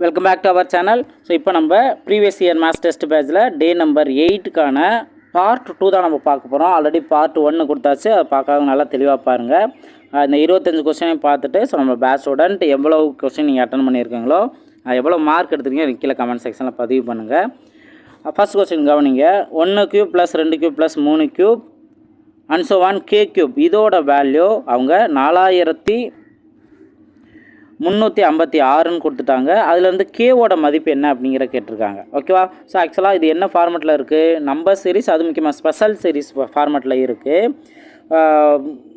Welcome back to our channel so இப்போ நம்ம previous year maths test பேட்சில் day number எயிட்டுக்கான பார்ட் டூ தான் நம்ம பார்க்க போகிறோம் ஆல்ரெடி பார்ட் ஒன்று கொடுத்தாச்சு. அதை பார்க்காத நல்லா தெளிவாக பாருங்கள் இந்த இருபத்தஞ்சு கொஸ்டினையும் பார்த்துட்டு ஸோ நம்ம பேட்ச் ஸ்டூடெண்ட் எவ்வளோ கொஸ்டின் நீங்கள் அட்டன் பண்ணியிருக்கீங்களோ எவ்வளோ மார்க் எடுத்துருக்கீங்க எனக்கு கீழே கமெண்ட் செக்ஷனில் பதிவு பண்ணுங்கள் ஃபஸ்ட் கொஸ்டின் கவனிங்க. ஒன்று கியூப் ப்ளஸ் ரெண்டு கியூப் ப்ளஸ் மூணு cube and so one K cube இதோட வேல்யூ அவங்க நாலாயிரத்தி முந்நூற்றி ஐம்பத்தி ஆறுன்னு கொடுத்துட்டாங்க. அதுலேருந்து கேவோட மதிப்பு என்ன அப்படிங்கிற கேட்டிருக்காங்க. ஓகேவா ஸோ ஆக்சுவலாக இது என்ன ஃபார்மெட்டில் இருக்குது நம்பர் சீரிஸ் அது முக்கியமாக ஸ்பெஷல் சீரிஸ் ஃபார்மெட்டில் இருக்குது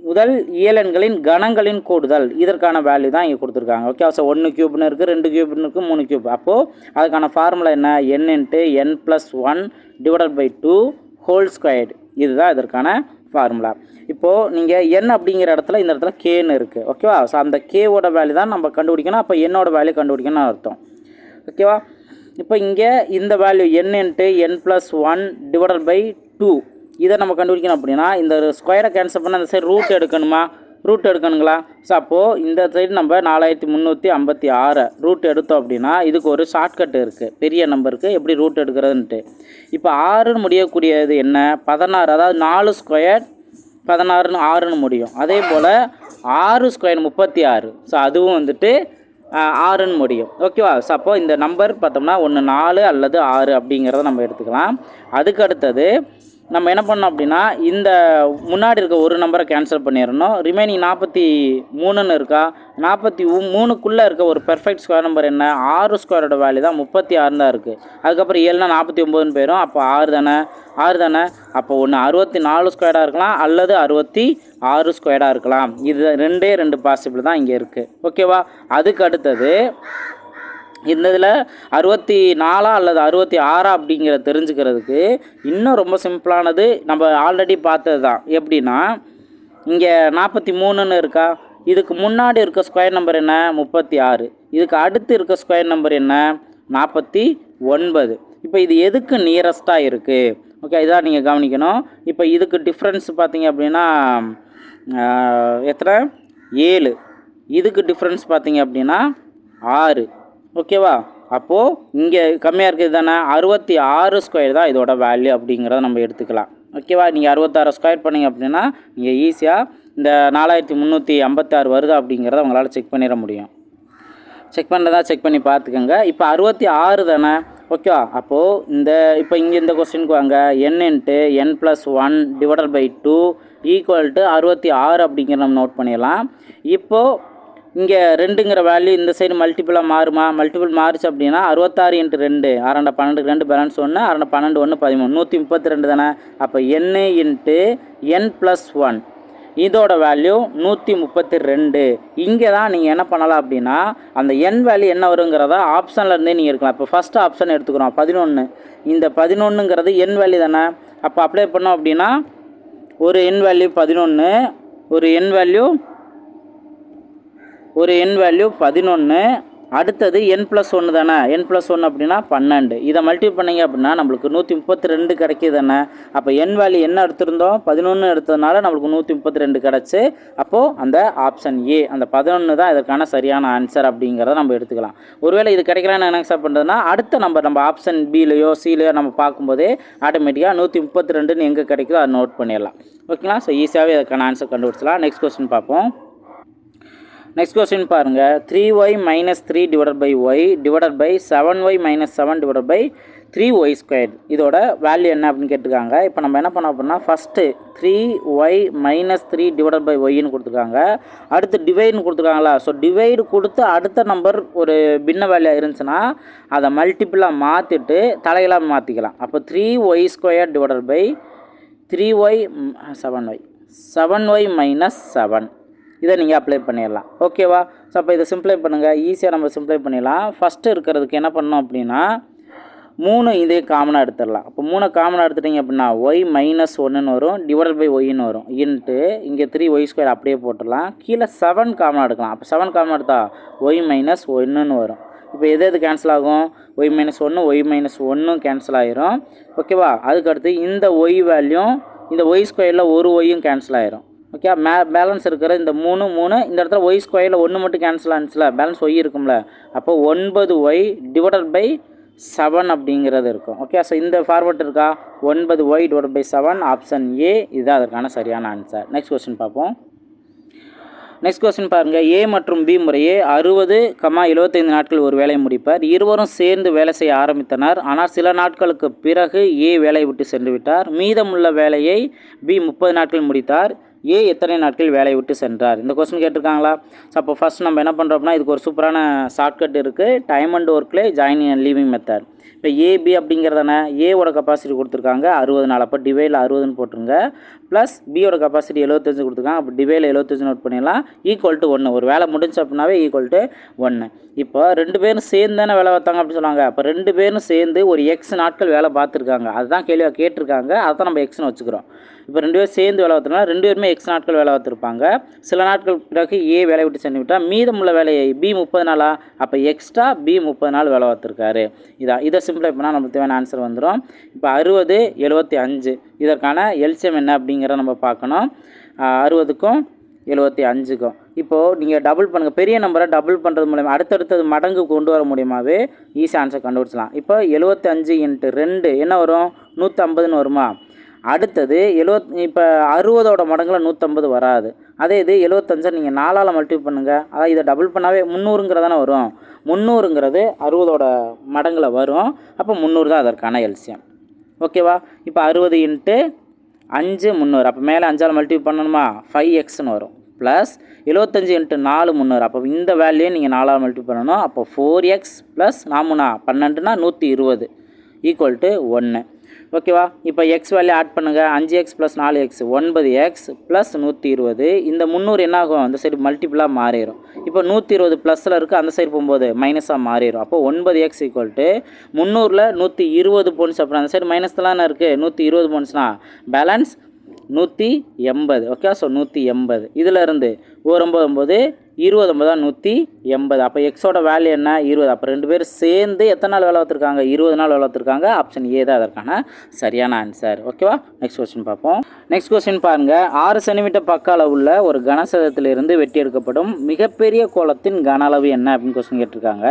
முதல் இயலன்களின் கணங்களின் கூடுதல். இதற்கான வேல்யூ தான் இங்கே கொடுத்துருக்காங்க. ஓகே ஸோ ஒன்று கியூப்னு இருக்குது ரெண்டு கியூப்னு இருக்குது மூணு கியூப் அப்போது அதுக்கான ஃபார்முலா என்ன? N into N plus one divided by two whole squared இதுதான் இதற்கான ஃபார்முலா இப்போது நீங்கள் என் அப்படிங்கிற இடத்துல இந்த இடத்துல கேன்னு இருக்குது ஓகேவா ஸோ அந்த கேவோட வேல்யூ தான் நம்ம கண்டுபிடிக்கணும். அப்போ என்னோட வேல்யூ கண்டுபிடிக்கணும்னு அர்த்தம். ஓகேவா இப்போ இங்கே இந்த value N into N plus one divided by two இதை நம்ம கண்டுபிடிக்கணும் அப்படின்னா இந்த ஸ்கொயரை கேன்சல் பண்ண அந்த சைடு ரூட் எடுக்கணுமா? ரூட் எடுக்கணுங்களா? ஸோ அப்போது இந்த சைடு நம்ம நாலாயிரத்தி முந்நூற்றி ஐம்பத்தி ஆறு ரூட் எடுத்தோம் அப்படின்னா இதுக்கு ஒரு ஷார்ட்கட் இருக்குது பெரிய நம்பருக்கு எப்படி ரூட் எடுக்கிறதுன்ட்டு. இப்போ ஆறுன்னு முடியக்கூடியது என்ன? பதினாறு அதாவது நாலு ஸ்கொயர் பதினாறுன்னு ஆறுன்னு முடியும். அதே போல் ஆறு ஸ்கொயர் முப்பத்தி ஆறு. ஸோ அதுவும் வந்துட்டு ஆறுன்னு முடியும். ஓகேவா ஸோ அப்போது இந்த நம்பர் பார்த்தோம்னா ஒன்று நாலு அல்லது ஆறு அப்படிங்கிறத நம்ம எடுத்துக்கலாம். அதுக்கு அடுத்தது நம்ம என்ன பண்ணோம் அப்படின்னா இந்த முன்னாடி இருக்க ஒரு நம்பரை கேன்சல் பண்ணிடணும். ரிமைனிங் நாற்பத்தி மூணுன்னு இருக்கா? நாற்பத்தி மூணுக்குள்ளே இருக்க ஒரு பெர்ஃபெக்ட் ஸ்கொயர் நம்பர் என்ன? ஆறு ஸ்கொயரோட வேல்யூ தான் முப்பத்தி ஆறு தான் இருக்குது அதுக்கப்புறம் ஏழுனா நாற்பத்தி ஒம்போதுன்னு போயிடும் அப்போ ஆறு தானே? ஆறு தானே? அப்போ ஒன்று அறுபத்தி நாலு ஸ்கொயராக இருக்கலாம். அல்லது அறுபத்தி ஆறு ஸ்கொயராக இருக்கலாம். இது ரெண்டே ரெண்டு பாசிபிள் தான் இங்கே இருக்குது ஓகேவா அதுக்கு அடுத்தது இந்த இதில் அறுபத்தி நாலா அல்லது அறுபத்தி ஆறா அப்படிங்கிற தெரிஞ்சுக்கிறதுக்கு இன்னும் ரொம்ப சிம்பிளானது நம்ம ஆல்ரெடி பார்த்தது தான் எப்படின்னா இங்கே நாற்பத்தி மூணுன்னு இருக்கா? இதுக்கு முன்னாடி இருக்க ஸ்கொயர் நம்பர் என்ன? முப்பத்தி ஆறு இதுக்கு அடுத்து இருக்க ஸ்கொயர் நம்பர் என்ன? நாற்பத்தி ஒன்பது இப்போ இது எதுக்கு நியரஸ்ட்டாக இருக்குது ஓகே இதான் நீங்கள் கவனிக்கணும். இப்போ இதுக்கு டிஃப்ரென்ஸ் பார்த்தீங்க அப்படின்னா எத்தனை? ஏழு. இதுக்கு டிஃப்ரென்ஸ் பார்த்தீங்க அப்படின்னா ஆறு. ஓகேவா? அப்போது இங்கே கம்மியாக இருக்குது தானே? அறுபத்தி ஆறு ஸ்கொயர் தான் இதோட வேல்யூ அப்படிங்கிறத நம்ம எடுத்துக்கலாம். ஓகேவா? நீங்கள் அறுபத்தாறு ஸ்கொயர் பண்ணீங்க அப்படின்னா நீங்கள் ஈஸியாக இந்த நாலாயிரத்தி முந்நூற்றி ஐம்பத்தாறு வருது அப்படிங்கிறத உங்களால் செக் பண்ணிட முடியும். செக் பண்ணுறதா செக் பண்ணி பார்த்துக்கோங்க. இப்போ அறுபத்தி ஆறு தானே? ஓகேவா? அப்போது இந்த இப்போ இங்கே இந்த கொஸ்டினுக்கு வாங்க. N into N plus one divided by two equal to அறுபத்தி ஆறு அப்படிங்கிற நம்ம நோட் பண்ணிடலாம். இப்போது இங்கே ரெண்டுங்கிற வேல்யூ இந்த சைடு மல்டிபிளாக மாறுமா? மல்டிபிள் மாறுச்சு அப்படின்னா அறுபத்தாறு இன்ட்டு ரெண்டு. அரண்டை பன்னெண்டு ரெண்டு பேலன்ஸ் ஒன்று அரண்டை பன்னெண்டு ஒன்று பதிமூணு. நூற்றி முப்பத்தி ரெண்டு தானே? அப்போ N into N plus one இதோட வேல்யூ நூற்றி முப்பத்தி ரெண்டு இங்கே தான் நீங்கள் என்ன பண்ணலாம் அப்படின்னா அந்த என் வேல்யூ என்ன வருங்கிறத ஆப்ஷன்லேருந்தே நீங்கள் இருக்கலாம். இப்போ ஃபஸ்ட்டு ஆப்ஷன் எடுத்துக்கிறோம். பதினொன்று இந்த பதினொன்றுங்கிறது என் வேல்யூ தானே? அப்போ அப்ளை பண்ணோம் அப்படின்னா ஒரு என் வேல்யூ பதினொன்று ஒரு என் வேல்யூ ஒரு என் வேல்யூ பதினொன்று அடுத்தது என் ப்ளஸ் ஒன்று தானே? என் ப்ளஸ் ஒன்று அப்படின்னா பன்னெண்டு. இதை மல்டிபிள் பண்ணீங்க அப்படின்னா நம்மளுக்கு நூற்றி முப்பத்தி ரெண்டு கிடைக்கிது தானே அப்போ என் வேல்யூ என்ன எடுத்திருந்தோம்? பதினொன்று எடுத்ததுனால நம்மளுக்கு நூற்றி முப்பத்தி ரெண்டு கிடச்சி. அப்போது அந்த ஆப்ஷன் ஏ அந்த பதினொன்று தான் இதற்கான சரியான ஆன்சர் அப்படிங்கிறத நம்ம எடுத்துக்கலாம். ஒருவேளை இது கிடைக்கலன்னு என்ன சார் பண்ணுறதுனா அடுத்த நம்பர் நம்ம ஆப்ஷன் பிலேயோ சிலையோ நம்ம பார்க்கும்போதே ஆட்டோமேட்டிக்காக நூற்றி முப்பத்தி ரெண்டுன்னு எங்கே கிடைக்குதோ அதை நோட் பண்ணிடலாம். ஓகேங்களா ஸோ ஈஸியாகவே இதுக்கான ஆன்சர் கண்டுபிடிச்சலாம் நெக்ஸ்ட் கொஸ்டின் பார்ப்போம். நெக்ஸ்ட் கொஸ்டின் பாருங்கள் three Y minus three divided by Y divided by seven Y minus seven divided by three Y square இதோட வேல்யூ என்ன அப்படின்னு கேட்டிருக்காங்க. இப்போ நம்ம என்ன பண்ண அப்படின்னா first three Y minus three divide by ஒய்னு கொடுத்துருக்காங்க. அடுத்து டிவைடுன்னு கொடுத்துருக்காங்களா? ஸோ டிவைடு கொடுத்து அடுத்த நம்பர் ஒரு பின்ன வேல்யூ இருந்துச்சுன்னா அதை மல்டிப்பிளாக மாற்றிட்டு தலைகளாக மாற்றிக்கலாம் அப்போ three Y square divide by three Y seven Y seven Y minus seven இதை நீங்கள் அப்ளை பண்ணிடலாம். ஓகேவா ஸோ அப்போ இதை சிம்ப்ளை பண்ணுங்கள் ஈஸியாக நம்ம சிம்ப்ளை பண்ணிடலாம். ஃபஸ்ட்டு இருக்கிறதுக்கு என்ன பண்ணோம் அப்படின்னா மூணு இதே காமனாக எடுத்துடலாம். அப்போ மூணு காமனாக எடுத்துட்டிங்க அப்படின்னா ஒய் மைனஸ் ஒன்றுன்னு வரும் டிவைட் பை ஒய்ன்னு வரும். இன்ட்டு இங்கே த்ரீ ஒய் ஸ்கொயர் அப்படியே போட்டுடலாம். கீழே செவன் காமனாக எடுக்கலாம். அப்போ செவன் காமனாக எடுத்தா ஒய் மைனஸ் ஒன்றுன்னு வரும். இப்போ எது எது கேன்சல் ஆகும்? ஒய் மைனஸ் ஒன்று ஒய் மைனஸ் ஒன்றும் கேன்சல் ஆகிரும் ஓகேவா அதுக்கடுத்து இந்த ஒய் வேல்யூ இந்த ஒய் ஸ்கொயரில் ஒரு ஒய்யும் கேன்சல் ஆகிரும் ஓகே மே பேலன்ஸ் இருக்கிற இந்த மூணு மூணு இந்த இடத்துல ஒய் ஸ்கொயரில் ஒன்று மட்டும் கேன்சல் ஆனிச்சுல பேலன்ஸ் ஒய் இருக்கும்ல அப்போ ஒன்பது ஒய் டிவைடட் பை செவன் அப்படிங்கிறது இருக்கும். ஓகே ஸோ இந்த ஃபார்வர்ட் இருக்கா? ஒன்பது Y divide by seven option A இதுதான் அதற்கான சரியான ஆன்சர் நெக்ஸ்ட் கொஸ்டின் பார்ப்போம். நெக்ஸ்ட் கொஸ்டின் பாருங்கள் ஏ மற்றும் பி முறையே அறுபது கமா எழுபத்தைந்து நாட்கள் ஒரு வேலையை முடிப்பார். இருவரும் சேர்ந்து வேலை செய்ய ஆரம்பித்தனர். ஆனால் சில நாட்களுக்கு பிறகு ஏ வேலையை விட்டு சென்று விட்டார். மீதமுள்ள வேலையை பி முப்பது நாட்கள் முடித்தார். ஏ எத்தனை நாட்கள் வேலையை விட்டு சென்றார்? இந்த கொஸ்டின் கேட்டிருக்காங்களா? ஸோ அப்போ ஃபஸ்ட் நம்ம என்ன பண்ணுறோம் அப்படின்னா இதுக்கு ஒரு சூப்பரான ஷார்ட்கட் இருக்குது டைம் அண்ட் ஒர்க்கில் ஜாயின் அண்ட் லீவிங் மெத்தட் இப்போ ஏபி அப்படிங்கிறதானே ஏவோட கெப்பாசிட்டி கொடுத்துருக்காங்க. அறுபது நாள். அப்போ டிவைல அறுபதுன்னு போட்டுருங்க. ப்ளஸ் பியோட கெப்பாசிட்டி எழுபத்தஞ்சு கொடுத்துருக்காங்க. அப்போ டிவைல எழுபத்தஞ்சு நோட் பண்ணிடலாம். ஈக்குவல் டு ஒன்று ஒரு வேலை முடிஞ்சு அப்படின்னாவே ஈக்குவல் டு ஒன்று இப்போ ரெண்டு பேரும் சேர்ந்து தானே வேலை பார்த்தாங்க அப்படின்னு சொன்னாங்க. அப்போ ரெண்டு பேரும் சேர்ந்து ஒரு எக்ஸ் நாட்கள் வேலை பார்த்துருக்காங்க. அதுதான் கேள்வியாக கேட்டிருக்காங்க. அதை தான் நம்ம எக்ஸ்னு வச்சுக்கிறோம். இப்போ ரெண்டு பேரும் சேர்ந்து வேலை பார்த்தோம்னா ரெண்டு பேருமே எக்ஸ் நாட்கள் வேலை பார்த்துருப்பாங்க. சில நாட்கள் பிறகு ஏ வேலை விட்டு சென்று விட்டால் மீதமுள்ள வேலையை பி முப்பது நாளா? அப்போ எக்ஸ்ட்ரா பி முப்பது நாள் வேலை பார்த்துருக்காரு. இதான் இதை சிம்பிளை பண்ணால் நமக்கு தேவையான ஆன்சர் வந்துடும் இப்போ அறுபது எழுபத்தி அஞ்சு. இதற்கான எல்சியம் என்ன அப்படிங்கிறத நம்ம பார்க்கணும். அறுபதுக்கும் எழுபத்தி அஞ்சுக்கும். இப்போது நீங்கள் டபுள் பண்ணுங்கள் பெரிய நம்பரை டபுள் பண்ணுறது மூலயமா அடுத்தடுத்தது மடங்கு கொண்டு வர மூலியமாகவே ஈஸி ஆன்சர் கண்டுபிடிச்சலாம் இப்போ எழுபத்தஞ்சு இன்ட்டு ரெண்டு என்ன வரும்? நூற்றம்பதுன்னு வருமா? அடுத்தது எழுவத் இப்போ அறுபதோட மடங்கில் நூற்றம்பது வராது. அதே இது எழுவத்தஞ்சை நீங்கள் நாலால் மல்டிப்ளை பண்ணுங்கள் அதாவது இதை டபுள் பண்ணாவே முந்நூறுங்கிறதானே வரும். முந்நூறுங்கிறது அறுபதோட மடங்கில் வரும். அப்போ முந்நூறு தான் அதற்கான எல்சியம். ஓகேவா இப்போ அறுபது இன்ட்டு அஞ்சு முந்நூறு. அப்போ மேலே அஞ்சால் மல்டிப்ளை பண்ணணுமா? ஃபைவ் எக்ஸ்னு வரும். ப்ளஸ் எழுபத்தஞ்சு இன்ட்டு நாலு முந்நூறு. அப்போ இந்த வேல்யூ நீங்கள் நாலால் மல்டிப்ளை பண்ணணும். அப்போ ஃபோர் எக்ஸ் ப்ளஸ் நாமுனா பன்னெண்டுனா நூற்றி இருபது. ஈக்குவல் டு ஒன்று ஓகேவா? இப்போ எக்ஸ் வேல்யூ ஆட் பண்ணுங்கள் அஞ்சு எக்ஸ் ப்ளஸ் நாலு எக்ஸ் ஒன்பது எக்ஸ் ப்ளஸ் நூற்றி இருபது. இந்த முந்நூறு என்ன ஆகும் அந்த சைடு மல்டிபிளாக மாறிடும் இப்போ நூற்றி இருபது ப்ளஸில் இருக்குது அந்த சைடு போகும்போது மைனஸாக மாறிடும் அப்போ ஒன்பது எக்ஸ் ஈக்குவல் டு முந்நூறில் நூற்றி இருபது போன்ஸ் அப்புறம் அந்த சைடு மைனஸ் தான் இருக்குது நூற்றி இருபது போன்ஸ்னா பேலன்ஸ் நூற்றி எண்பது. ஓகே ஸோ நூற்றி எண்பது. இதில் இருந்து ஒரு ஒம்பது ஒம்பது இருபது ஒம்பதா நூற்றி எண்பது. அப்போ எக்ஸோட வேல்யூ என்ன? இருபது. அப்போ ரெண்டு பேரும் சேர்ந்து எத்தனை நாள் வேலை வளர்த்துருக்காங்க இருபது நாள் வேலை பார்த்துருக்காங்க. ஆப்ஷன் ஏ தான் அதற்கான சரியான ஆன்சர் ஓகேவா நெக்ஸ்ட் கொஸ்டின் பார்ப்போம். நெக்ஸ்ட் கொஸ்டின் பாருங்கள் ஆறு சென்டிமீட்டர் பக்க அளவுள்ள ஒரு கனசதத்திலிருந்து வெட்டி எடுக்கப்படும் மிகப்பெரிய கோலத்தின் கன அளவு என்ன அப்படின்னு கொஸ்டின் கேட்டிருக்காங்க.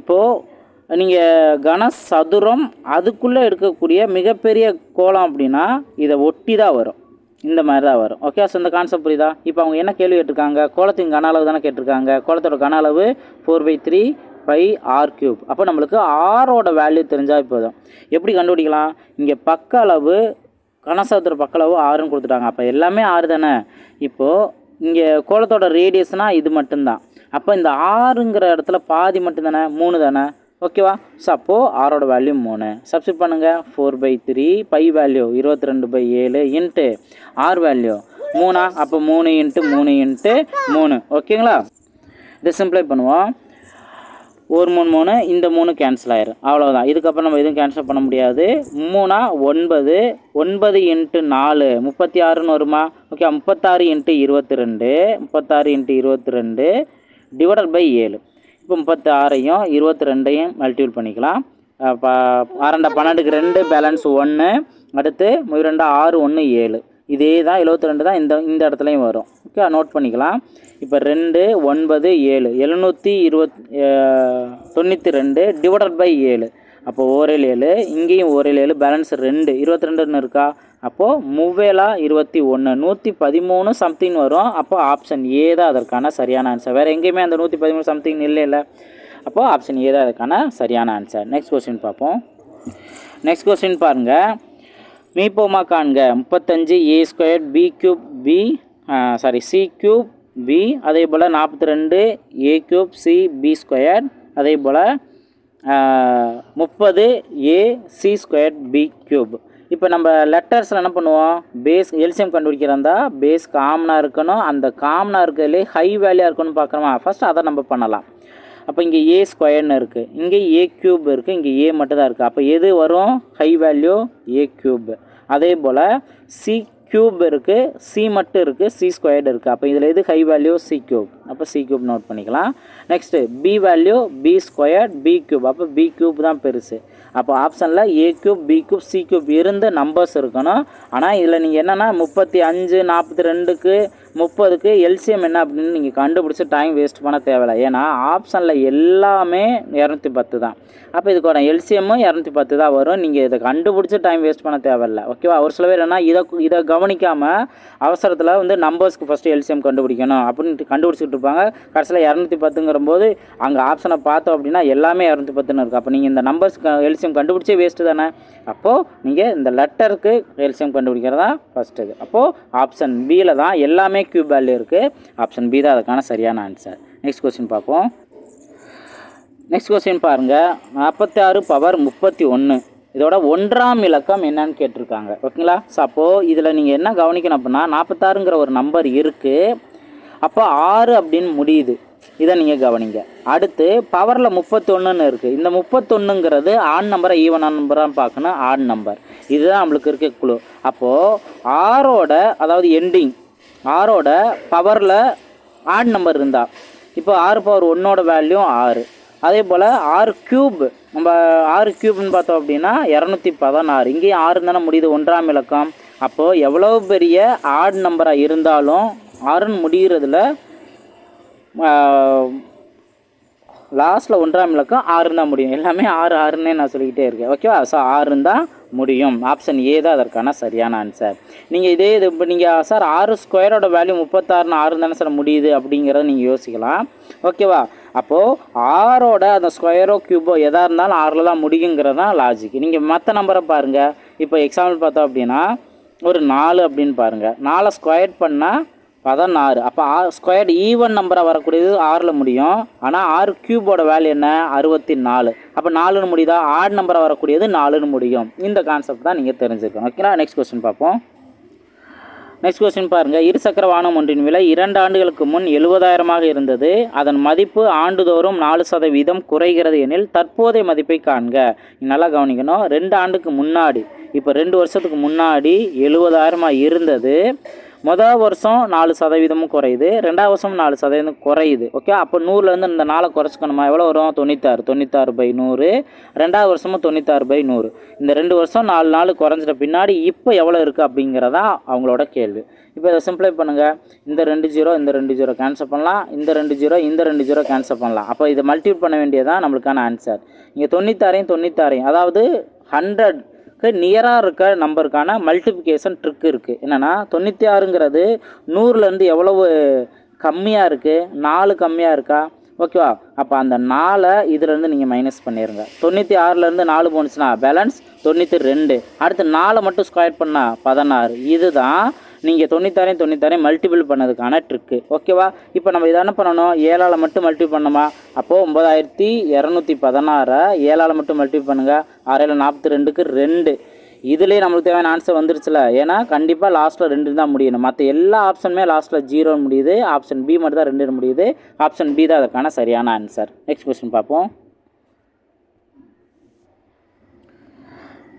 இப்போது நீங்கள் கனசதுரம் அதுக்குள்ளே இருக்கக்கூடிய மிகப்பெரிய கோலம் அப்படின்னா இதை ஒட்டி தான் வரும். இந்த மாதிரி தான் வரும். ஓகே ஸோ இந்த கான்செப்ட் புரியுதா? இப்போ அவங்க என்ன கேள்வி கேட்டிருக்காங்க? கோலத்தின் கன அளவு தானே கேட்டிருக்காங்க. கோலத்தோட கன அளவு four by three pi R cube அப்போ நம்மளுக்கு ஆரோட வேல்யூ தெரிஞ்சால் போதும். எப்படி கண்டுபிடிக்கலாம்? இங்கே பக்க அளவு கனசதுர பக்க அளவு ஆறுன்னு கொடுத்துட்டாங்க. அப்போ எல்லாமே ஆறு தானே? இப்போது இங்கே கோலத்தோட ரேடியஸ்னால் இது மட்டும்தான். அப்போ இந்த ஆறுங்கிற இடத்துல பாதி மட்டும்தானே? மூணு தானே? ஓகேவா? ஸோ அப்போது ஆரோட வேல்யூ மூணு. சப்ஸ்டிட் பண்ணுங்கள் four by three pi value இருபத்தி ரெண்டு பை ஏழு இன்ட்டு ஆர் வேல்யூ மூணா? அப்போ மூணு இன்ட்டு மூணு இன்ட்டு மூணு. ஓகேங்களா? இதை சிம்ப்ளை பண்ணுவோம். ஒரு மூணு மூணு இந்த மூணு கேன்சல் ஆயிரும். அவ்வளோதான் இதுக்கப்புறம் நம்ம எதுவும் கேன்சல் பண்ண முடியாது. மூணா ஒன்பது ஒன்பது இன்ட்டு நாலு. முப்பத்தி ஆறுன்னு வருமா? ஓகே முப்பத்தாறு இன்ட்டு இருபத்தி ரெண்டு முப்பத்தாறு இன்ட்டு இருபத்தி ரெண்டு டிவைடட் பை ஏழு. முப்பத்தி ஆறையும் இருபத்தி ரெண்டையும் மல்டிபிள் பண்ணிக்கலாம் அப்போ ஆறண்டா பன்னெண்டுக்கு ரெண்டு பேலன்ஸ் ஒன்று அடுத்து இரண்டா ஆறு ஒன்று ஏழு. இதே தான் எழுபத்தி ரெண்டு தான் இந்த இந்த இடத்துலையும் வரும். ஓகே நோட் பண்ணிக்கலாம். இப்போ ரெண்டு ஒன்பது ஏழு. எழுநூற்றி இருபத் தொண்ணூற்றி ரெண்டு டிவைடட் பை ஏழு. அப்போ ஓரேழு ஏழு இங்கேயும் ஓரேழு ஏழு பேலன்ஸ் ரெண்டு. இருபத்தி ரெண்டுன்னு இருக்கா? அப்போது மூவேலா இருபத்தி ஒன்று நூற்றி பதிமூணு சம்திங் வரும். அப்போ ஆப்ஷன் ஏ தான் அதற்கான சரியான ஆன்சர் வேறு எங்கேயுமே அந்த நூற்றி பதிமூணு சம்திங் இல்லை இல்லை அப்போது ஆப்ஷன் ஏ தான் அதற்கான சரியான ஆன்சர் நெக்ஸ்ட் கொஸ்டின் பார்ப்போம். நெக்ஸ்ட் கொஸ்டின் பாருங்கள் மீப்போமா காண்க. முப்பத்தஞ்சு A square B cube B sorry C cube B அதே போல் நாற்பத்தி ரெண்டு A cube C B square அதே போல் முப்பது A C square B cube இப்போ நம்ம லெட்டர்ஸில் என்ன பண்ணுவோம்? பேஸ் எல்சியம் கண்டுபிடிக்கிறதா பேஸ் காமனாக இருக்கணும். அந்த காமனாக இருக்கிறதுலே ஹை வேல்யூ இருக்கணும்னு பார்க்குறோமா? ஃபஸ்ட் அதை நம்ம பண்ணலாம். அப்போ இங்கே ஏ ஸ்கொயர்னு இருக்குது இங்கே ஏ க்யூப் இருக்குது இங்கே ஏ மட்டும் தான் இருக்குது அப்போ எது வரும்? ஹை வேல்யூ ஏ க்யூப் அதே போல் சி க்யூப் இருக்குது சி மட்டும் இருக்குது சி ஸ்கொயர்டு இருக்குது அப்போ இதில் எது ஹை வேல்யூ சி க்யூப் அப்போ சி க்யூப் நோட் பண்ணிக்கலாம். Next B value B squared B cube அப்போ பி க்யூப் தான் பெருசு. அப்போ ஆப்ஷனில் A cube B cube C cube இருந்து நம்பர்ஸ் இருக்கணும். ஆனால் இதில் நீங்கள் என்னென்னா முப்பத்தி அஞ்சு நாற்பத்தி ரெண்டுக்கு முப்பதுக்கு எல்சிஎம் என்ன அப்படின்னு நீங்கள் கண்டுபிடிச்சி டைம் வேஸ்ட் பண்ண தேவையில்லை. ஏன்னா ஆப்ஷனில் எல்லாமே இரநூத்தி பத்து தான். அப்போ இதுக்கான எல்சிஎம்மும் இரநூத்தி பத்து தான் வரும். நீங்கள் இதை கண்டுபிடிச்சி டைம் வேஸ்ட் பண்ண தேவையில்ல. ஓகேவா ஒரு சில பேர் என்ன இதை இதை கவனிக்காமல் அவசரத்தில் வந்து நம்பர்ஸ்க்கு ஃபஸ்ட்டு எல்சிஎம் கண்டுபிடிக்கணும் அப்படின்ட்டு கண்டுபிடிச்சிட்டு இருப்பாங்க. கடைசியில் இரநூத்தி பத்துங்கிற போது அங்கே ஆப்ஷனை பார்த்தோம் அப்படின்னா எல்லாமே இரநூத்தி பத்துன்னு இருக்குது அப்போ நீங்கள் இந்த நம்பர்ஸ் எல்சிஎம் கண்டுபிடிச்சே வேஸ்ட்டு தானே? அப்போது நீங்கள் இந்த லெட்டருக்கு எல்சிஎம் கண்டுபிடிக்கிறதா ஃபஸ்ட்டு இது. அப்போது ஆப்ஷன் பியில் தான் எல்லாமே எல்லாமே கியூப் வேல்யூ இருக்குது ஆப்ஷன் பி தான் அதுக்கான சரியான ஆன்சர் நெக்ஸ்ட் கொஸ்டின் பார்ப்போம். நெக்ஸ்ட் கொஸ்டின் பாருங்கள் நாற்பத்தி ஆறு பவர் முப்பத்தி ஒன்று இதோட ஒன்றாம் இலக்கம் என்னன்னு கேட்டிருக்காங்க. ஓகேங்களா ஸோ அப்போது இதில் நீங்கள் என்ன கவனிக்கணும் அப்படின்னா நாற்பத்தாறுங்கிற ஒரு நம்பர் இருக்குது அப்போ ஆறு அப்படின்னு முடியுது. இதை நீங்கள் கவனிங்க. அடுத்து பவரில் முப்பத்தொன்றுன்னு இருக்குது இந்த முப்பத்தொன்னுங்கிறது ஆண் நம்பரை ஈவன் நம்பராக பார்க்கணும். ஆண் நம்பர் இதுதான் நம்மளுக்கு இருக்க குழு அப்போது ஆறோட அதாவது எண்டிங் ஆரோட பவரில் ஆட் நம்பர் இருந்தால் இப்போ ஆறு பவர் ஒன்னோட வேல்யூ ஆறு. அதே போல் ஆறு க்யூப் நம்ம ஆறு க்யூப்னு பார்த்தோம் அப்படின்னா இரநூத்தி பதினாறு. இங்கேயும் ஆறு தானே முடியுது ஒன்றாம் இலக்கம். அப்போது எவ்வளோ பெரிய ஆட் நம்பராக இருந்தாலும் ஆறுன்னு முடிகிறதுல லாஸ்ட்டில் ஒன்றாம் இலக்கம் ஆறுன்னு தான் முடியும். எல்லாமே ஆறு ஆறுன்னே நான் சொல்லிக்கிட்டே இருக்கேன். ஓகேவா ஸோ ஆறுன்னு தான் முடியும். ஆப்ஷன் ஏ தான் அதற்கான சரியான ஆன்சர் நீங்கள் இதே இது இப்போ நீங்கள் சார் ஆறு ஸ்கொயரோட வேல்யூ முப்பத்தாறுன்னு ஆறு தானே சார் முடியுது அப்படிங்கிறத நீங்கள் யோசிக்கலாம். ஓகேவா அப்போது ஆறோட அந்த ஸ்கொயரோ க்யூபோ எதாக இருந்தாலும் ஆறில் தான் முடியுங்கிறது தான் லாஜிக் நீங்கள் மற்ற நம்பரை பாருங்கள் இப்போ எக்ஸாம்பிள் பார்த்தோம் அப்படின்னா ஒரு நாலு அப்படின்னு பாருங்கள் நாலை ஸ்கொயர் பண்ணால் பதினாறு. அப்போ ஆ ஸ்கொயர்டு ஈவன் நம்பராக வரக்கூடியது ஆறில் முடியும். ஆனால் ஆறு க்யூபோட வேல்யூ என்ன? அறுபத்தி நாலு அப்போ நாலுன்னு முடியுதா? ஆட் நம்பராக வரக்கூடியது நாலுன்னு முடியும். இந்த கான்செப்ட் தான் நீங்கள் தெரிஞ்சுக்கணும். ஓகேங்களா நெக்ஸ்ட் கொஸ்டின் பார்ப்போம். நெக்ஸ்ட் கொஸ்டின் பாருங்கள் இருசக்கர வாகனம் ஒன்றின் விலை இரண்டு ஆண்டுகளுக்கு முன் எழுபதாயிரமாக இருந்தது. அதன் மதிப்பு ஆண்டுதோறும் நாலு சதவீதம் குறைகிறது எனில் தற்போதைய மதிப்பை காண்க. நீ நல்லா கவனிக்கணும். ரெண்டு ஆண்டுக்கு முன்னாடி. இப்போ ரெண்டு வருஷத்துக்கு முன்னாடி எழுபதாயிரமாக இருந்தது. மொதல் வருஷம் நாலு சதவீதமும் குறையுது. ரெண்டாவது வருஷம் நாலு சதவீதம் குறையுது. ஓகே அப்போ நூறுலேருந்து இந்த நாளை குறைச்சிக்கணுமா? எவ்வளோ வரும்? தொண்ணூத்தாறு. தொண்ணூத்தாறு பை நூறு. ரெண்டாவது வருஷமும் தொண்ணூத்தாறு பை நூறு. இந்த ரெண்டு வருஷம் நாலு நாள் குறைஞ்சிட்ட பின்னாடி இப்போ எவ்வளோ இருக்குது அப்படிங்கிறதா அவங்களோட கேள்வி. இப்போ இதை சிம்ப்ளை பண்ணுங்கள் இந்த ரெண்டு ஜீரோ இந்த ரெண்டு ஜீரோ கேன்சல் பண்ணலாம். இந்த ரெண்டு ஜீரோ இந்த ரெண்டு ஜீரோ கேன்சல் பண்ணலாம். அப்போ இதை மல்டிபிள் பண்ண வேண்டியதான் நம்மளுக்கான ஆன்சர் இங்கே தொண்ணூத்தாறையும் தொண்ணூத்தாறையும் அதாவது ஹண்ட்ரட் நியராக இருக்க நம்பருக்கான மல்டிப்ளிகேஷன் ட்ரிக் இருக்குது என்னென்னா தொண்ணூற்றி ஆறுங்கிறது நூறுலேருந்து எவ்வளவு கம்மியாக இருக்குது நாலு கம்மியாக இருக்கா? ஓகேவா? அப்போ அந்த நாலை இதுலேருந்து நீங்கள் மைனஸ் பண்ணிடுங்க தொண்ணூற்றி ஆறுலேருந்து நாலு போணுச்சுன்னா பேலன்ஸ் தொண்ணூற்றி ரெண்டு. அடுத்து நாலை மட்டும் ஸ்கொயர் பண்ணால் பதினாறு. இதுதான் நீங்கள் தொண்ணூத்தாறையும் தொண்ணூத்தாறையும் மல்டிபிள் பண்ணதுக்கான ட்ரிக்கு ஓகேவா இப்போ நம்ம இதை என்ன பண்ணணும்? ஏழால் மட்டும் மல்டிபிள் பண்ணோமா அப்போது ஒம்பதாயிரத்தி இரநூத்தி பதினாறை. ஏழால் மட்டும் மல்டிபிள் பண்ணுங்கள் ஆறையில் நாற்பத்தி ரெண்டுக்கு ரெண்டு. இதுலேயே நம்மளுக்கு தேவையான ஆன்சர் வந்துருச்சுல. ஏன்னா கண்டிப்பாக லாஸ்ட்டில் ரெண்டு தான் முடியணும். மற்ற எல்லா ஆப்ஷனுமே லாஸ்ட்டில் ஜீரோ முடியுது. ஆப்ஷன் பி மட்டும் தான் ரெண்டு முடியுது. ஆப்ஷன் பி தான் அதற்கான சரியான ஆன்சர் நெக்ஸ்ட் கொஸ்டின் பார்ப்போம்.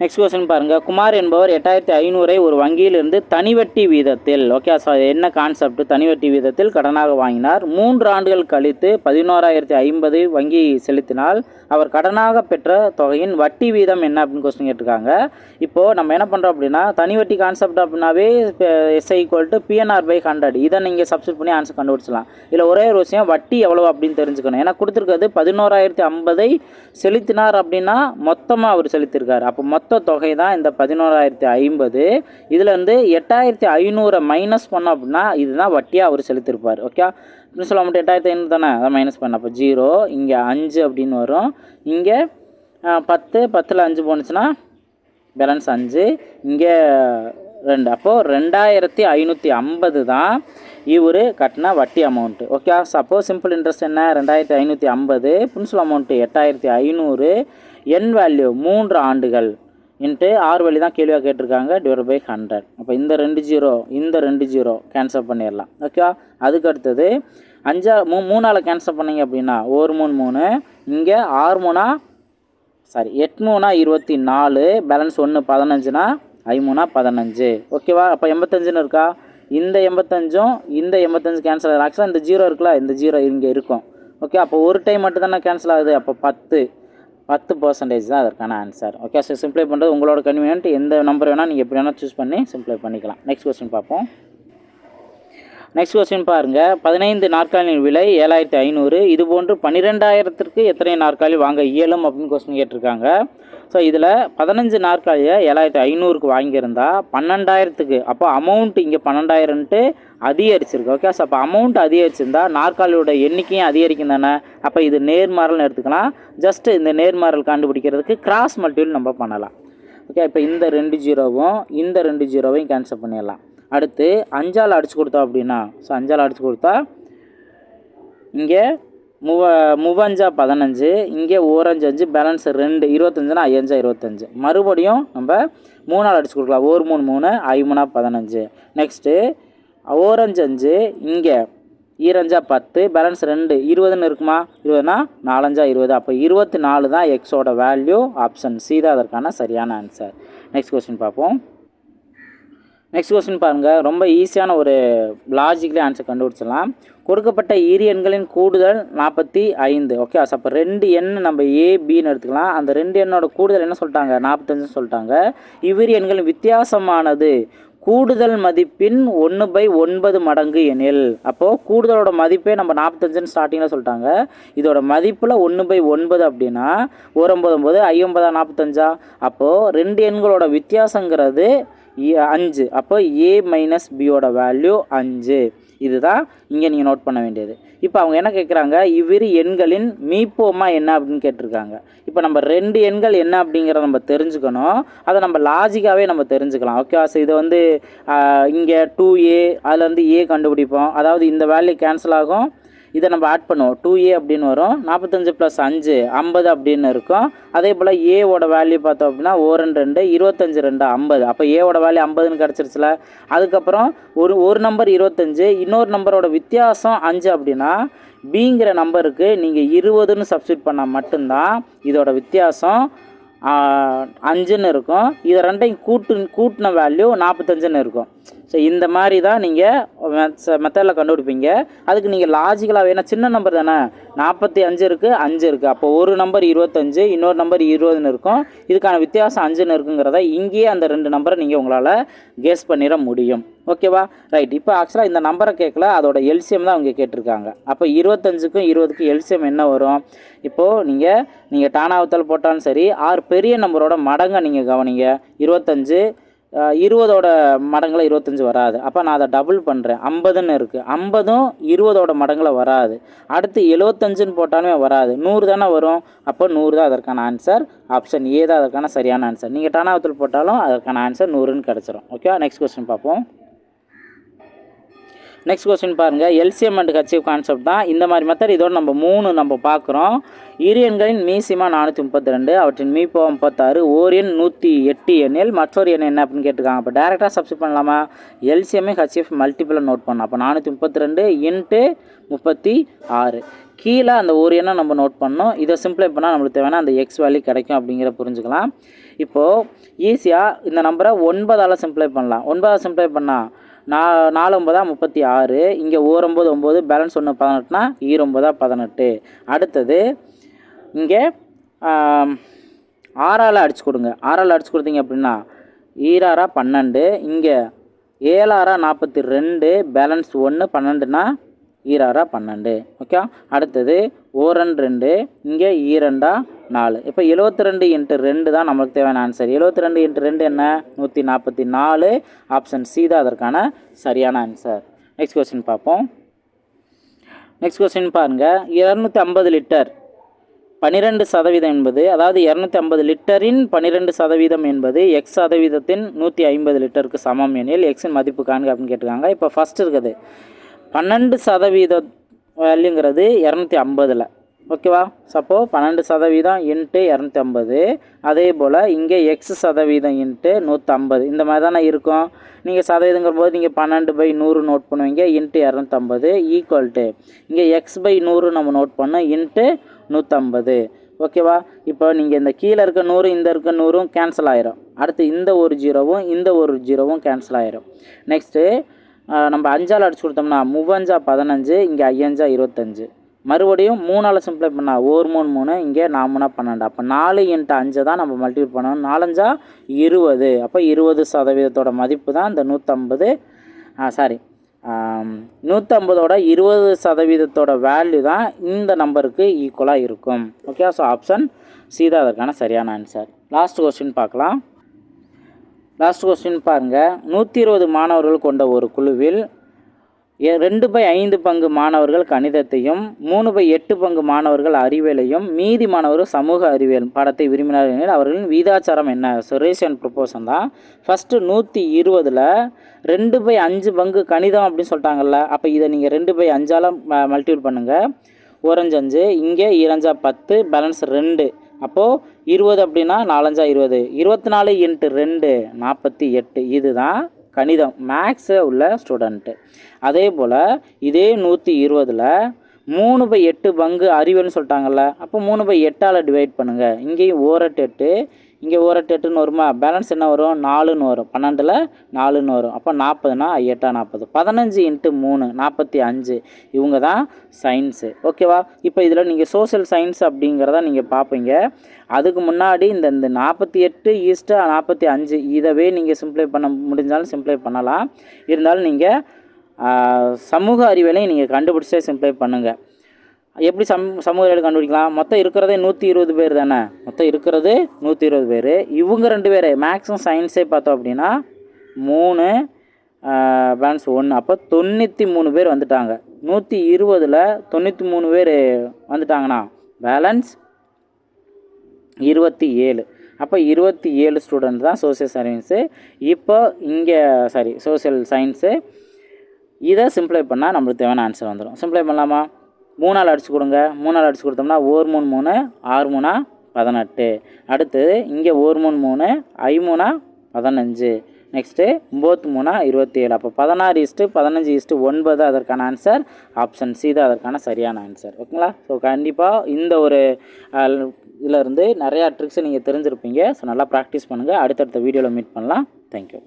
நெக்ஸ்ட் கொஸ்டின் பாருங்கள் குமார் என்பவர் எட்டாயிரத்தி ஐநூறை ஒரு வங்கியிலிருந்து தனிவட்டி வீதத்தில் ஓகே ஸோ என்ன கான்செப்ட் தனிவட்டி வீதத்தில் கடனாக வாங்கினார். மூன்று ஆண்டுகள் கழித்து பதினோராயிரத்தி ஐம்பது வங்கி செலுத்தினால் அவர் கடனாக பெற்ற தொகையின் வட்டி வீதம் என்ன அப்படின்னு கொஸ்டின் கேட்டிருக்காங்க. இப்போது நம்ம என்ன பண்ணுறோம் அப்படின்னா தனிவட்டி கான்செப்ட் அப்படின்னாவே S I equal to P N R by hundred இதை நீங்கள் சப்ஸ்டிட் பண்ணி ஆன்சர் கண்டுபிடிச்சலாம் இல்லை ஒரே ஒரு விஷயம் வட்டி எவ்வளோ அப்படின்னு தெரிஞ்சுக்கணும். ஏன்னா கொடுத்துருக்கிறது பதினோராயிரத்தி ஐம்பதை செலுத்தினார் அப்படின்னா மொத்தமாக அவர் செலுத்தியிருக்காரு. அப்போ மொத்த மொத்த தொகை தான் இந்த பதினோராயிரத்தி ஐம்பது. இதுலேருந்து எட்டாயிரத்தி ஐநூறை மைனஸ் பண்ணோம் அப்படின்னா இதுதான் வட்டியாக அவர் செலுத்தியிருப்பார் ஓகே பிரின்சிபல் அமௌண்ட் எட்டாயிரத்தி ஐநூறு தானே? அதை மைனஸ் பண்ண அப்போ ஜீரோ இங்கே அஞ்சு அப்படின்னு வரும். இங்கே பத்து பத்தில் அஞ்சு போணுச்சுன்னா பேலன்ஸ் அஞ்சு இங்கே ரெண்டு. அப்போது ரெண்டாயிரத்தி ஐநூற்றி ஐம்பது தான் இவர் கட்டின வட்டி amount okay suppose simple interest என்ன? ரெண்டாயிரத்தி ஐநூற்றி ஐம்பது. பிரின்சிபல் அமௌண்ட்டு எட்டாயிரத்தி ஐநூறு. என் வேல்யூ மூன்று ஆண்டுகள். இன்ட்டு ஆறு வழி தான் கேள்வியாக கேட்டிருக்காங்க டிவைட் பை ஹண்ட்ரட் அப்போ இந்த ரெண்டு ஜீரோ இந்த ரெண்டு ஜீரோ கேன்சல் பண்ணிடலாம். ஓகேவா அதுக்கு அடுத்தது அஞ்சா மூ மூணால் கேன்சல் பண்ணீங்க அப்படின்னா ஒரு மூணு மூணு இங்கே ஆறு மூணா சாரி எட்டு மூணா இருபத்தி நாலு பேலன்ஸ் ஒன்று பதினஞ்சுனா ஐமூணா பதினஞ்சு. ஓகேவா அப்போ எண்பத்தஞ்சுன்னு இருக்கா? இந்த எண்பத்தஞ்சும் இந்த எண்பத்தஞ்சு கேன்சல் ஆக்சுவலாக இந்த ஜீரோ இருக்குல்ல இந்த ஜீரோ இங்கே இருக்கும். ஓகே அப்போ ஒரு டைம் மட்டும் தானே கேன்சல் ஆகுது. அப்போ பத்து. பத்து பர்சன்டேஜ் தான் அதற்கான ஆன்சர் ஓகே ஸோ சிம்ப்ளை பண்ணுறது உங்களோட கன்வீனியன்ட் எந்த நம்பர் வேணால் நீங்கள் எப்படி வேணால் சூஸ் பண்ணி சிம்ப்ளை பண்ணிக்கலாம். நெக்ஸ்ட் கொஸ்டின் பார்ப்போம். நெக்ஸ்ட் கொஸ்டின் பாருங்கள் பதினைந்து நாற்காலியின் விலை ஏழாயிரத்தி ஐநூறு. இது போன்று பன்னிரெண்டாயிரத்திற்கு எத்தனை நாற்காலி வாங்க இயலும் அப்படின்னு கொஸ்டின் கேட்டிருக்காங்க. ஸோ இதில் பதினஞ்சு நாற்காலியை ஏழாயிரத்தி ஐநூறுக்கு வாங்கியிருந்தா பன்னெண்டாயிரத்துக்கு. அப்போ அமௌண்ட் இங்கே பன்னெண்டாயிரம்ட்டு அதிகரிச்சிருக்கு. ஓகே ஸோ அப்போ அமௌண்ட் அதிகரிச்சிருந்தா நாற்காலியோட எண்ணிக்கையும் அதிகரிக்கும் தானே? அப்போ இது நேர்மாறல்னு எடுத்துக்கலாம். ஜஸ்ட்டு இந்த நேர்மாறல் கண்டுபிடிக்கிறதுக்கு கிராஸ் மல்டிபிள் நம்ம பண்ணலாம். ஓகே இப்போ இந்த ரெண்டு ஜீரோவும் இந்த ரெண்டு ஜீரோவையும் கேன்சல் பண்ணிடலாம். அடுத்து அஞ்சால் அடிச்சு கொடுத்தோம் அப்படின்னா ஸோ அஞ்சால் அடிச்சு கொடுத்தா இங்கே மூவ மூவஞ்சா பதினஞ்சு இங்கே ஓரஞ்சு அஞ்சு பேலன்ஸ் ரெண்டு இருபத்தஞ்சுனா ஐயஞ்சா இருபத்தஞ்சு. மறுபடியும் நம்ம மூணால் அடிச்சு கொடுக்கலாம். ஒரு மூணு மூணு ஐமூணா பதினஞ்சு. நெக்ஸ்ட்டு ஓரஞ்சு அஞ்சு இங்கே ஈரஞ்சா பத்து பேலன்ஸ் ரெண்டு இருபதுன்னு இருக்குமா? இருபதுனா நாலஞ்சா இருபது. அப்போ இருபத்தி நாலு தான் எக்ஸோட வேல்யூ ஆப்ஷன் சி தான் அதற்கான சரியான ஆன்சர் நெக்ஸ்ட் கொஸ்டின் பார்ப்போம். நெக்ஸ்ட் கொஸ்டின் பாருங்கள் ரொம்ப ஈஸியான ஒரு லாஜிக்கலி ஆன்சர் கண்டுபிடிச்சிடலாம். கொடுக்கப்பட்ட இரு எண்களின் கூடுதல் நாற்பத்தி ஐந்து ஓகே அப்போ ரெண்டு எண் நம்ம ஏபின்னு எடுத்துக்கலாம். அந்த ரெண்டு எண்ணோட கூடுதல் என்ன சொல்லிட்டாங்க? நாற்பத்தஞ்சுன்னு சொல்லிட்டாங்க. இவ்விரு எண்களின் வித்தியாசமானது. கூடுதல் மதிப்பின் ஒன்று பை ஒன்பது மடங்கு எனில். அப்போது கூடுதலோட மதிப்பே நம்ம நாற்பத்தஞ்சுன்னு ஸ்டார்டிங்கில் சொல்லிட்டாங்க. இதோட மதிப்பில் ஒன்று பை ஒன்பது அப்படின்னா ஒரு ஒம்பது ஒம்பது ஐம்பதா நாற்பத்தஞ்சா? அப்போது ரெண்டு எண்களோட வித்தியாசங்கிறது அஞ்சு. அப்போ ஏ மைனஸ் பியோட வேல்யூ அஞ்சு. இதுதான் இங்கே நீங்கள் நோட் பண்ண வேண்டியது. இப்போ அவங்க என்ன கேட்குறாங்க இவ்விரு எண்களின் மீப்போமா என்ன அப்படின்னு கேட்டிருக்காங்க. இப்போ நம்ம ரெண்டு எண்கள் என்ன அப்படிங்கிறத நம்ம தெரிஞ்சுக்கணும். அதை நம்ம லாஜிக்காகவே நம்ம தெரிஞ்சுக்கலாம். ஓகேவா ஸோ இதை வந்து இங்கே டூ ஏ அதில் வந்து ஏ கண்டுபிடிப்போம். அதாவது இந்த வேல்யூ கேன்சல் ஆகும். இதை நம்ம ஆட் பண்ணுவோம். டூ ஏ அப்படின்னு வரும். நாற்பத்தஞ்சு ப்ளஸ் அஞ்சு ஐம்பது அப்படின்னு இருக்கும். அதே போல் ஏவோட வேல்யூ பார்த்தோம் அப்படின்னா ஓ ரெண்டு ரெண்டு இருபத்தஞ்சு ரெண்டு ஐம்பது. அப்போ ஏவோட வேல்யூ ஐம்பதுன்னு கிடச்சிருச்சுல. அதுக்கப்புறம் ஒரு ஒரு நம்பர் இருபத்தஞ்சு இன்னொரு நம்பரோட வித்தியாசம் அஞ்சு அப்படின்னா பிங்கிற நம்பருக்கு நீங்கள் இருபதுன்னு சப்ஸ்டியூட் பண்ணால் மட்டும்தான் இதோட வித்தியாசம் அஞ்சுன்னு இருக்கும். இதை ரெண்டையும் கூட்டு கூட்டின வேல்யூ நாற்பத்தஞ்சுன்னு இருக்கும். ஸோ இந்த மாதிரி தான் நீங்கள் மெத்தடில் கண்டுபிடிப்பீங்க. அதுக்கு நீங்கள் லாஜிக்கலாக ஏன்னா சின்ன நம்பர் தானே? நாற்பத்தி அஞ்சு இருக்குது அஞ்சு இருக்குது அப்போ ஒரு நம்பர் இருபத்தஞ்சு இன்னொரு நம்பர் இருபதுன்னு இருக்கும். இதுக்கான வித்தியாசம் அஞ்சுன்னு இருக்குங்கிறத இங்கேயே அந்த ரெண்டு நம்பரை நீங்கள் உங்களால் கெஸ் பண்ணிட முடியும். ஓகேவா ரைட் இப்போ ஆக்சுவலாக இந்த நம்பரை கேட்கல அதோட எல்சியம் தான் அவங்க கேட்டிருக்காங்க. அப்போ இருபத்தஞ்சுக்கும் இருபதுக்கும் எல்சியம் என்ன வரும்? இப்போது நீங்கள் நீங்கள் டானாவத்தல் போட்டாலும் சரி ஆறு பெரிய நம்பரோட மடங்கை நீங்கள் கவனிங்க. இருபத்தஞ்சு இருபதோட மடங்கில் இருபத்தஞ்சு வராது. அப்போ நான் அதை டபுள் பண்ணுறேன் ஐம்பதுன்னு இருக்குது ஐம்பதும் இருபதோட மடங்கில் வராது. அடுத்து எழுவத்தஞ்சுன்னு போட்டாலுமே வராது. நூறு தானே வரும்? அப்போ நூறு தான் அதற்கான ஆன்சர் ஆப்ஷன் ஏ தான் அதற்கான சரியான ஆன்சர் நீங்கள் டானாவத்தில் போட்டாலும் அதற்கான ஆன்சர் நூறுன்னு கிடச்சிரும். ஓகே நெக்ஸ்ட் கொஸ்டின் பார்ப்போம். நெக்ஸ்ட் கொஸ்டின் பாருங்கள் L C M and H C F concept தான். இந்த மாதிரி மெத்தட் இதோட நம்ம மூணு நம்ம பார்க்குறோம் ஈரியன்களின் மீசிமா நானூற்றி முப்பத்தி ரெண்டு அவற்றின் மீப்போ முப்பத்தாறு ஓரியன் நூற்றி எட்டு எண்ணில் மற்றொரு எண் என்ன அப்படின்னு கேட்டிருக்காங்க. அப்போ டேரெக்டாக சப்ஸ்ட் பண்ணலாமா? எல்சிஎம்ஏ ஹச்சிஎஃப் மல்டிபிளாக நோட் பண்ணலாம். அப்போ நானூற்றி முப்பத்தி ரெண்டு இன்ட்டு முப்பத்தி ஆறு. கீழே அந்த ஒரு எண்ணை நம்ம நோட் பண்ணோம் இதை சிம்ப்ளை பண்ணால் நம்மளுக்கு தேவையான அந்த எக்ஸ் வேல்யூ கிடைக்கும் அப்படிங்கிற புரிஞ்சுக்கலாம். இப்போது ஈஸியாக இந்த நம்பரை ஒன்பதால் சிம்ப்ளை பண்ணலாம். ஒன்பதால் சிம்ப்ளை பண்ணால் நா நாலு ஒம்பதா முப்பத்தி ஆறு இங்கே ஓரொம்பது ஒம்பது பேலன்ஸ் ஒன்று பதினெட்டுனா ஈரொம்பதா பதினெட்டு. அடுத்தது இங்கே ஆறால் அடிச்சு கொடுங்க. ஆறால் அடிச்சு கொடுத்தீங்க அப்படின்னா ஈராறா பன்னெண்டு இங்கே ஏழாறா நாற்பத்தி ரெண்டு பேலன்ஸ் ஒன்று பன்னெண்டுனா ஈராறா பன்னெண்டு. ஓகே? அடுத்தது ஓரன் ரெண்டு இங்கே ஈரெண்டா நாலு. இப்போ எழுபத்தி ரெண்டு இன்ட்டு ரெண்டு தான் நம்மளுக்கு தேவையான ஆன்சர் எழுபத்தி ரெண்டு இன்ட்டு ரெண்டு என்ன? நூற்றி நாற்பத்தி நாலு ஆப்ஷன் சி தான் அதற்கான சரியான ஆன்சர் நெக்ஸ்ட் கொஸ்டின் பார்ப்போம். நெக்ஸ்ட் கொஸ்டின் பாருங்கள் இரநூத்தி ஐம்பது லிட்டர் பன்னிரெண்டு சதவீதம் என்பது அதாவது இரநூத்தி ஐம்பது லிட்டரின் பன்னிரெண்டு சதவீதம் என்பது எக்ஸ் சதவீதத்தின் நூற்றி ஐம்பது லிட்டருக்கு சமம் எனில் எக்ஸின் மதிப்பு காண்க அப்படின்னு கேட்டிருக்காங்க. இப்போ ஃபஸ்ட் இருக்குது. பன்னெண்டு சதவீத வேல்யூங்கிறது இரநூத்தி ஐம்பதில். ஓகேவா? சப்போ பன்னெண்டு சதவீதம் இன்ட்டு இரநூத்தி ஐம்பது அதே போல் இங்கே எக்ஸ் சதவீதம் இன்ட்டு நூற்றம்பது இந்த மாதிரி தானே இருக்கும்? நீங்கள் சதவீதங்கிற போது நீங்கள் பன்னெண்டு பை நூறு நோட் பண்ணுவீங்க இன்ட்டு இரநூத்தம்பது ஈக்குவல் டு இங்கே எக்ஸ் பை நூறு நம்ம நோட் பண்ணோம் இன்ட்டு நூற்றம்பது ஓகேவா? இப்போ நீங்கள் இந்த கீழே இருக்க நூறு இந்த இருக்க நூறும் கேன்சல் ஆயிரும். அடுத்து இந்த ஒரு ஜீரோவும் இந்த ஒரு ஜீரோவும் கேன்சல் ஆயிரும். நெக்ஸ்ட்டு நம்ம அஞ்சால் அடிச்சு கொடுத்தோம்னா மூவஞ்சா பதினஞ்சு இங்கே ஐயஞ்சா இருபத்தஞ்சு. மறுபடியும் மூணால் சிம்ப்ளை பண்ணால் ஒரு மூணு மூணு இங்கே நாமுனா பன்னெண்டு. அப்போ நாலு இன்ட்டு அஞ்சை தான் நம்ம மல்டிபிள் பண்ணணும். நாலஞ்சா இருபது. அப்போ இருபது சதவீதத்தோட மதிப்பு தான் இந்த நூற்றம்பது சாரி நூற்றம்பதோட இருபது சதவீதத்தோட வேல்யூ தான் இந்த நம்பருக்கு ஈக்குவலாக இருக்கும். ஓகே ஸோ ஆப்ஷன் சீதா அதற்கான சரியான ஆன்சர் லாஸ்ட் கொஸ்டின் பார்க்கலாம். லாஸ்ட் கொஸ்டின் பாருங்கள் நூற்றி இருபது மாணவர்கள் கொண்ட ஒரு குழுவில் ரெண்டு பை ஐந்து பங்கு மாணவர்கள் கணிதத்தையும் மூணு பை எட்டு பங்கு மாணவர்கள் அறிவியலையும் மீதி மாணவர்கள் சமூக அறிவியல் பாடத்தை விரும்பினார் எனில் அவர்களின் வீதாச்சாரம் என்ன? சுரேஷன் ப்ரொப்போசன் தான். ஃபஸ்ட்டு நூற்றி இருபதில் ரெண்டு பை அஞ்சு பங்கு கணிதம் அப்படின்னு சொல்லிட்டாங்கல்ல அப்போ இதை நீங்கள் ரெண்டு பை அஞ்சால் மல்டிபிள் பண்ணுங்கள் ஓரஞ்சு இங்கே இரஞ்சா பத்து பேலன்ஸ் ரெண்டு. அப்போது இருபது அப்படின்னா நாலஞ்சா இருபது. இருபத்தி நாலு இன்ட்டு ரெண்டு நாற்பத்தி எட்டு. இதுதான் கணிதம் மேக்ஸு உள்ள ஸ்டூடெண்ட்டு அதே போல் இதே நூற்றி இருபதில் மூணு பை எட்டு பங்கு அறிவுன்னு சொல்லிட்டாங்கல்ல அப்போ மூணு பை எட்டால் டிவைட் பண்ணுங்கள் இங்கேயும் ஓரட்டு எட்டு இங்கே ஓரட்டு எட்டுன்னு வருமா? பேலன்ஸ் என்ன வரும்? நாலுன்னு வரும். பன்னெண்டில் நாலுன்னு வரும். அப்போ நாற்பதுனா எட்டா நாற்பது. பதினஞ்சு இன்ட்டு மூணு நாற்பத்தி அஞ்சு. இவங்க தான் சயின்ஸு ஓகேவா இப்போ இதில் நீங்கள் சோஷியல் சயின்ஸ் அப்படிங்கிறத நீங்கள் பார்ப்பீங்க அதுக்கு முன்னாடி இந்த இந்த நாற்பத்தி எட்டு ஈஸ்ட்டு நாற்பத்தி அஞ்சு இதவே நீங்கள் சிம்ப்ளை பண்ண முடிஞ்சாலும் சிம்ப்ளை பண்ணலாம். இருந்தாலும் நீங்கள் சமூக அறிவியலையும் நீங்கள் கண்டுபிடிச்சே சிம்ப்ளை பண்ணுங்கள் எப்படி சம் சமூக அறிவியல் கண்டுபிடிக்கலாம்? மொத்தம் இருக்கிறதே நூற்றி இருபது பேர் தானே? மொத்தம் இருக்கிறது நூற்றி இருபது பேர். இவங்க ரெண்டு பேர். மேக்ஸும் சயின்ஸே பார்த்தோம் அப்படின்னா மூணு பேலன்ஸ் ஒன்று அப்போ தொண்ணூற்றி மூணு பேர் வந்துட்டாங்க. நூற்றி இருபதில் தொண்ணூற்றி மூணு பேர் வந்துட்டாங்கண்ணா. பேலன்ஸ் இருபத்தி ஏழு. அப்போ இருபத்தி ஏழு ஸ்டூடெண்ட் தான் சோசியல் சயின்ஸு இப்போ இங்கே சாரி சோஷியல் சயின்ஸு இதை சிம்ப்ளை பண்ணால் நம்மளுக்கு தேவையான ஆன்சர் வந்துடும் சிம்ப்ளை பண்ணலாமா? மூணால் அடிச்சு கொடுங்க. மூணால் அடிச்சு கொடுத்தோம்னா ஓர் மூணு மூணு ஆறு மூணா பதினெட்டு. அடுத்து இங்கே ஓர் மூணு மூணு ஐமூணா பதினஞ்சு. நெக்ஸ்ட்டு ஒம்பத்து மூணா இருபத்தி ஏழு அப்போ பதினாறு இஸ்ட்டு பதினஞ்சு இஸ்ட்டு ஒன்பது அதற்கான ஆன்சர் ஆப்ஷன் சி தான் அதற்கான சரியான ஆன்சர் ஓகேங்களா? ஸோ கண்டிப்பாக இந்த ஒரு இதில் இருந்து நிறையா ட்ரிக்ஸை நீங்கள் தெரிஞ்சிருப்பீங்க. ஸோ நல்லா ப்ராக்டிஸ் பண்ணுங்கள் அடுத்தடுத்த வீடியோவில் மீட் பண்ணலாம். தேங்க்யூ